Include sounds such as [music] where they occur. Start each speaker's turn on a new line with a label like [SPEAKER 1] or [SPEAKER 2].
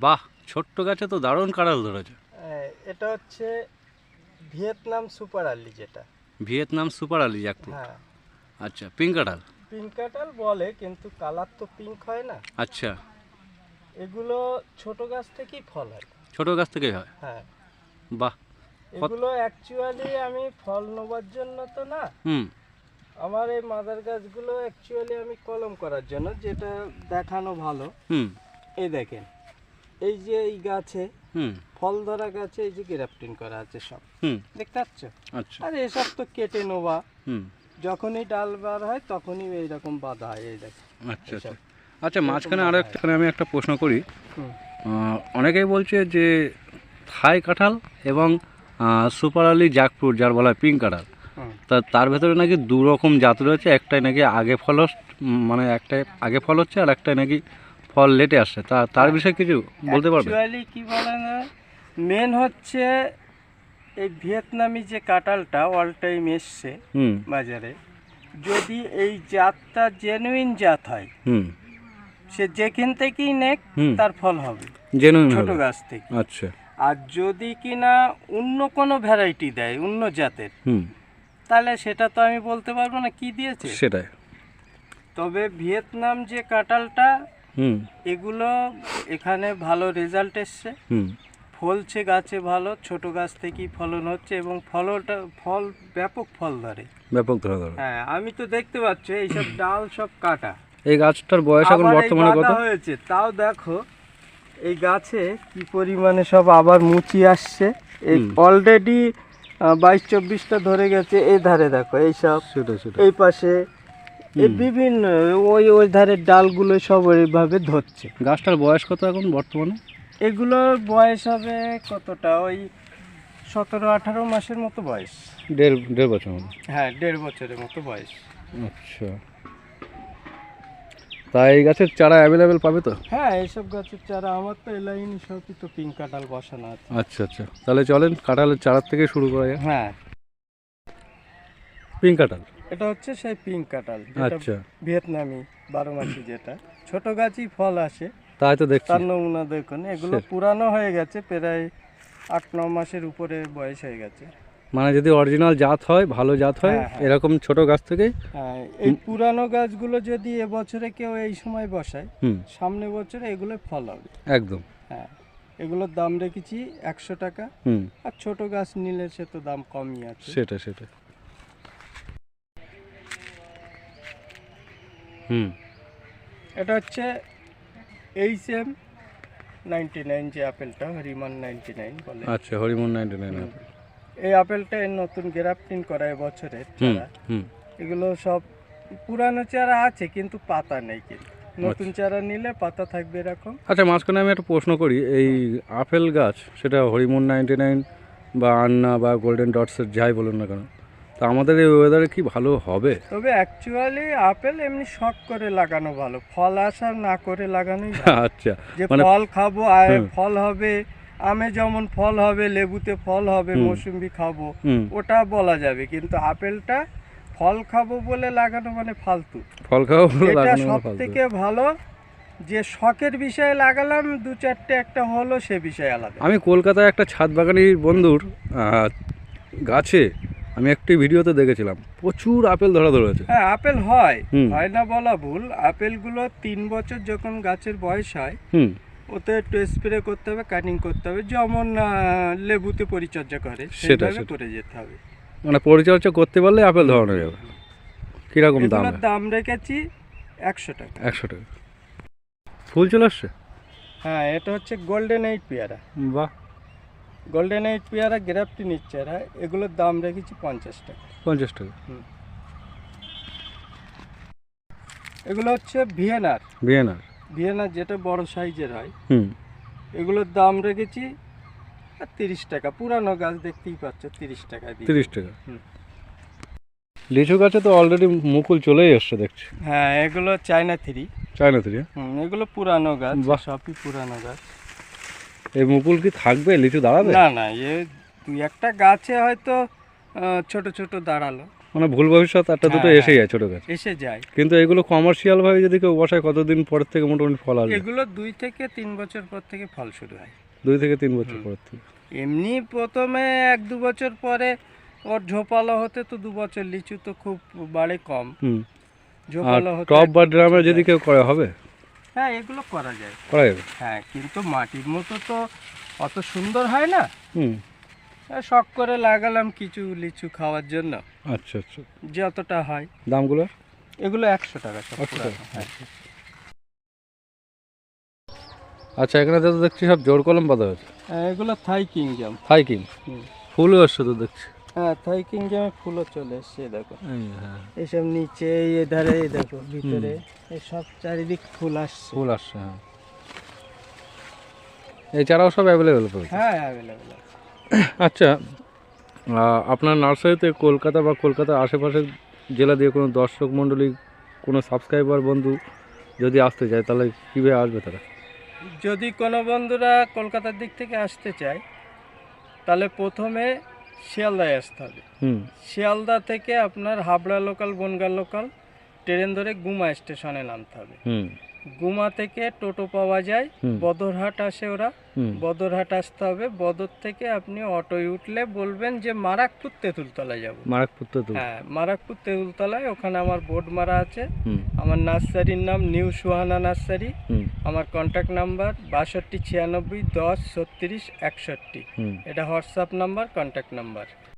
[SPEAKER 1] বাহ ছোট্ট গাছে তো দারুণ কাঁড়াল ধরেছে।
[SPEAKER 2] আহ, এটা হচ্ছে ভিয়েতনাম সুপার আর্লি যেটা।
[SPEAKER 1] ভিয়েতনাম সুপার আলি জ্যাকফ্রুট
[SPEAKER 2] হ্যাঁ।
[SPEAKER 1] আচ্ছা পিঙ্ক কাঁঠাল
[SPEAKER 2] পিঙ্ক কাটাল বলে কিন্তু কালার তো পিঙ্ক হয় না।
[SPEAKER 1] আচ্ছা।
[SPEAKER 2] এগুলো ছোট গাছ থেকেই ফল হয়।
[SPEAKER 1] ছোট গাছ থেকেই হয়?
[SPEAKER 2] হ্যাঁ।
[SPEAKER 1] বাহ
[SPEAKER 2] এগুলো অ্যাকচুয়ালি আমি ফল নেবার জন্য তো না।
[SPEAKER 1] হুম।
[SPEAKER 2] আমার এই মাদার গাছগুলো অ্যাকচুয়ালি আমি কলম করার জন্য যেটা দেখানো ভালো।
[SPEAKER 1] হুম।
[SPEAKER 2] এই দেখেন। এই যে এই গাছে
[SPEAKER 1] হুম।
[SPEAKER 2] ফল ধরা গাছে এই যে গ্রাফটিং করা আছে সব।
[SPEAKER 1] হুম।
[SPEAKER 2] দেখতে পাচ্ছ?
[SPEAKER 1] আচ্ছা।
[SPEAKER 2] আর এসব তো কেটে নেওয়া
[SPEAKER 1] হুম।
[SPEAKER 2] যখনই ডাল বার হয় তখনই এইরকম বাঁধা হয় এই দেখ।
[SPEAKER 1] আচ্ছা আচ্ছা। আচ্ছা মাঝখানে আরও একটা আমি একটা প্রশ্ন করি। অনেকেই বলছে যে থাই কাঁঠাল এবং সুপার আলি জ্যাকফ্রুট যার বলা হয় পিঙ্ক কাঁঠাল। তা তার ভেতরে নাকি দু রকম জাত রয়েছে? একটাই নাকি আগে ফল মানে একটাই আগে ফল হচ্ছে আর একটাই নাকি ফল লেটে আসছে তা তার বিষয়ে কিছু বলতে পারবে?
[SPEAKER 2] অ্যাকচুয়ালি কি বলে না মেন হচ্ছে এই ভিয়েতনামি যে কাঁঠালটা অল টাইম এসছে বাজারে যদি এই জাতটা জেনুইন জাত হয়
[SPEAKER 1] হুম।
[SPEAKER 2] সে যেখান থেকেই নেক তার ফল হবে
[SPEAKER 1] জেনুইন
[SPEAKER 2] ছোট গাছ থেকে।
[SPEAKER 1] আচ্ছা।
[SPEAKER 2] আর যদি কিনা অন্য কোনো ভ্যারাইটি দেয় অন্য জাতের
[SPEAKER 1] হুম।
[SPEAKER 2] তাহলে সেটা তো আমি বলতে পারব না কি দিয়েছে?
[SPEAKER 1] সেটাই।
[SPEAKER 2] তবে ভিয়েতনাম যে কাঁঠালটা
[SPEAKER 1] হুম
[SPEAKER 2] এগুলো এখানে ভালো রেজাল্ট এসছে।
[SPEAKER 1] হুম।
[SPEAKER 2] ফলছে গাছে ভালো ছোট গাছ থেকেই ফলন হচ্ছে এবং ফলটা ফল ব্যাপক ফল ধরে।
[SPEAKER 1] ব্যাপক ধরা ধরা।
[SPEAKER 2] হ্যাঁ আমি তো দেখতে পাচ্ছি এইসব ডাল সব কাটা।
[SPEAKER 1] এই গাছটার বয়স এখন বর্তমানে কত?
[SPEAKER 2] হয়েছে। তাও দেখো এই গাছে কি পরিমাণে সব আবার মুচি আসছে। এই অলরেডি বাইশ চব্বিশটা ধরে গেছে। এই ধারে দেখো এই সব।
[SPEAKER 1] সেটাই সেটাই
[SPEAKER 2] এই পাশে এই বিভিন্ন ওই ওই ধারের ডালগুলো সব ওইভাবে ধরছে।
[SPEAKER 1] গাছটার বয়স কত এখন বর্তমানে?
[SPEAKER 2] এগুলোর বয়স হবে কতটা? ওই সতেরো আঠারো মাসের মতো বয়স।
[SPEAKER 1] দেড় দেড় বছর
[SPEAKER 2] হ্যাঁ দেড় বছরের মতো বয়স।
[SPEAKER 1] আচ্ছা। তা এই গাছের চারা অ্যাভেলেবেল পাবে তো?
[SPEAKER 2] হ্যাঁ এইসব গাছের চারা আমার তো এলাইন সবই তো পিঙ্ক কাঁঠাল বসানো আছে।
[SPEAKER 1] আচ্ছা আচ্ছা। তাহলে চলেন কাঁঠালের চারার থেকে শুরু করা যায়
[SPEAKER 2] হ্যাঁ।
[SPEAKER 1] পিঙ্ক কাঁঠাল।
[SPEAKER 2] এটা হচ্ছে সেই পিঙ্ক কাঁঠাল
[SPEAKER 1] আচ্ছা।
[SPEAKER 2] ভিয়েতনামি বারো মাসি যেটা। ছোট গাছই ফল আসে
[SPEAKER 1] তাই তো দেখছি।
[SPEAKER 2] তার নমুনা দেখুন। এগুলো পুরানো হয়ে গেছে প্রায় আট ন মাসের উপরে বয়স হয়ে গেছে।
[SPEAKER 1] মানে যদি অরিজিনাল জাত হয় ভালো জাত হয়
[SPEAKER 2] হ্যাঁ, হ্যাঁ।
[SPEAKER 1] এরকম ছোট গাছ থেকেই
[SPEAKER 2] হ্যাঁ এই পুরানো গাছগুলো যদি এবছরে কেউ এই সময় বসায় সামনে বছরে এগুলো ফল হবে।
[SPEAKER 1] একদম।
[SPEAKER 2] হ্যাঁ এগুলোর দাম রেখেছি একশো টাকা। আর ছোট গাছ নিলে সে তো দাম কমই আছে।
[SPEAKER 1] সেটা সেটা। হুম।
[SPEAKER 2] এটা হচ্ছে এইচ এম নাইনটি নাইন যে আপেলটা হরিমান নাইনটি নাইন বলে।
[SPEAKER 1] আচ্ছা হরিমন নাইনটি নাইন
[SPEAKER 2] এই আপেলটা এর নতুন গ্রাফটিং করা বছরের
[SPEAKER 1] হুম হুম।
[SPEAKER 2] এগুলো সব পুরানো চারা আছে কিন্তু পাতা নেই কিন্তু। নতুন
[SPEAKER 1] আচ্ছা।
[SPEAKER 2] চারা নিলে পাতা থাকবে এরকম।
[SPEAKER 1] আচ্ছা মাঝখানে আমি একটা প্রশ্ন করি এই আপেল গাছ সেটা হরিমন নাইনটি নাইন বা আন্না বা গোল্ডেন ডটসের যাই বলুন না কেন তা আমাদের এই ওয়েদারে কি ভালো হবে?
[SPEAKER 2] তবে অ্যাকচুয়ালি আপেল এমনি শখ করে লাগানো ভালো। ফল আসা না করে লাগানোই ভালো। [laughs]
[SPEAKER 1] আচ্ছা
[SPEAKER 2] যে
[SPEAKER 1] মানে-
[SPEAKER 2] ফল খাব আর ফল হবে আমে যেমন ফল হবে লেবুতে ফল হবে
[SPEAKER 1] হুম।
[SPEAKER 2] মৌসুম্বি খাব ওটা বলা যাবে। কিন্তু আপেলটা ফল খাব বলে লাগানো মানে ফালতু।
[SPEAKER 1] ফল ভালো
[SPEAKER 2] এটা
[SPEAKER 1] লাগানো
[SPEAKER 2] সব থেকে ভালো যে শখের বিষয়ে লাগালাম দু চারটে একটা হলো সে বিষয়ে আলাদা।
[SPEAKER 1] আমি কলকাতায় একটা ছাদ বাগানির বন্ধুর গাছে আমি একটি ভিডিওতে দেখেছিলাম। প্রচুর আপেল ধরা ধরেছে
[SPEAKER 2] হ্যাঁ আপেল হয়। হয় না বলা ভুল। আপেলগুলো তিন বছর যখন গাছের বয়স হয় ওতে একটু স্প্রে করতে হবে কাটিং করতে হবে যেমন লেবুতে পরিচর্যা করে
[SPEAKER 1] সেটা,
[SPEAKER 2] করে যেতে হবে।
[SPEAKER 1] মানে পরিচর্যা করতে পারলে আপেল ধরানো যাবে। কীরকম দাম?
[SPEAKER 2] দাম রেখেছি একশো টাকা।
[SPEAKER 1] একশো টাকা। ফুল চলে আসছে?
[SPEAKER 2] হ্যাঁ এটা হচ্ছে গোল্ডেন এইট পেয়ারা।
[SPEAKER 1] বাহ।
[SPEAKER 2] গোল্ডেন এইট পেয়ারা গ্রাফটি নিচ্ছে এরা এগুলোর দাম রেখেছি পঞ্চাশ টাকা।
[SPEAKER 1] পঞ্চাশ টাকা।
[SPEAKER 2] এগুলো হচ্ছে ভিয়েনার
[SPEAKER 1] বিয়েনার
[SPEAKER 2] ভিয়েনার যেটা বড় সাইজের হয়।
[SPEAKER 1] হুম।
[SPEAKER 2] এগুলোর দাম রেখেছি তিরিশ টাকা। পুরানো গাছ দেখতেই পাচ্ছ তিরিশ টাকা
[SPEAKER 1] তিরিশ টাকা।
[SPEAKER 2] হুম।
[SPEAKER 1] লিচু গাছে তো অলরেডি মুকুল চলেই এসছে দেখছি।
[SPEAKER 2] হ্যাঁ এগুলো চায়না থ্রি
[SPEAKER 1] চায়না থ্রি
[SPEAKER 2] হুম এগুলো পুরানো গাছ। সবই পুরানো গাছ।
[SPEAKER 1] এই মুকুল কি থাকবে? লিচু দাঁড়াবে?
[SPEAKER 2] না না এ দুই একটা গাছে হয়তো ছোট ছোট দাঁড়াল।
[SPEAKER 1] মানে ভুল ভবিষ্যৎ একটা দুটো
[SPEAKER 2] হ্যাঁ,
[SPEAKER 1] এসে যায় ছোটো গাছ।
[SPEAKER 2] এসে যায়।
[SPEAKER 1] কিন্তু এগুলো কমার্শিয়াল ভাবে যদি কেউ বসায় কতদিন পর থেকে মোটামুটি ফল আসবে?
[SPEAKER 2] এগুলো দুই থেকে তিন বছর পর থেকে ফল শুরু হয়।
[SPEAKER 1] দুই থেকে তিন বছর পর থেকে।
[SPEAKER 2] এমনি প্রথমে এক দু বছর পরে ওর ঝোপালো হতে তো দু বছর লিচু তো খুব বাড়ে কম। ঝোপালো হতে
[SPEAKER 1] টপ বা ড্রামে যদি কেউ করে হবে?
[SPEAKER 2] হ্যাঁ এগুলো করা যায়।
[SPEAKER 1] করা যাবে?
[SPEAKER 2] হ্যাঁ কিন্তু মাটির মতো তো অত সুন্দর হয় না।
[SPEAKER 1] হুম।
[SPEAKER 2] শখ করে লাগালাম কিছু লিচু খাওয়ার জন্য।
[SPEAKER 1] আচ্ছা আচ্ছা।
[SPEAKER 2] যতটা হয়।
[SPEAKER 1] দামগুলো?
[SPEAKER 2] এগুলো একশো টাকা সব
[SPEAKER 1] একশো টাকা।
[SPEAKER 2] হ্যাঁ।
[SPEAKER 1] আচ্ছা এখানে তো দেখছি সব জোর কলম পাতা হয়েছে।
[SPEAKER 2] হ্যাঁ, এগুলো থাই কিংজাম
[SPEAKER 1] থাই কিং? ফুলও আসছে তো দেখছি।
[SPEAKER 2] হ্যাঁ থাই ফুলও চলে এসছে দেখো।
[SPEAKER 1] এই হ্যাঁ।
[SPEAKER 2] এসব নিচে দেখো ভিতরে সব চারিদিক ফুল আসছে।
[SPEAKER 1] ফুল আসছে হ্যাঁ। এই চারাও সব অ্যাভেলেবেল
[SPEAKER 2] হ্যাঁ অ্যাভেলেবেল
[SPEAKER 1] আচ্ছা আপনার নার্সারিতে কলকাতা বা কলকাতার আশেপাশের জেলা দিয়ে কোনো দর্শক মণ্ডলী কোনো সাবস্ক্রাইবার বন্ধু যদি আসতে চায় তাহলে কীভাবে আসবে তারা?
[SPEAKER 2] যদি কোনো বন্ধুরা কলকাতার দিক থেকে আসতে চায় তাহলে প্রথমে শিয়ালদায় আসতে হবে। শিয়ালদা থেকে আপনার Habra local Bongaon local train ধরে গুমা স্টেশনে নামতে হবে। গুমা থেকে টোটো পাওয়া যায় বদরহাট আসে ওরা। বদরহাট আসতে হবে বদর থেকে আপনি অটোয় উঠলে বলবেন যে মারাকপুর তেঁতুলতলা যাব।
[SPEAKER 1] মারাকপুর
[SPEAKER 2] হ্যাঁ মারাকপুর তেঁতুলতলায় ওখানে আমার বোর্ড মারা আছে। আমার নার্সারির নাম নিউ সুহানা নার্সারি। আমার কন্ট্যাক্ট নাম্বার বাষট্টি ছিয়ানব্বই দশ ছত্রিশ একষট্টি। এটা হোয়াটসঅ্যাপ নাম্বার কন্ট্যাক্ট নাম্বার।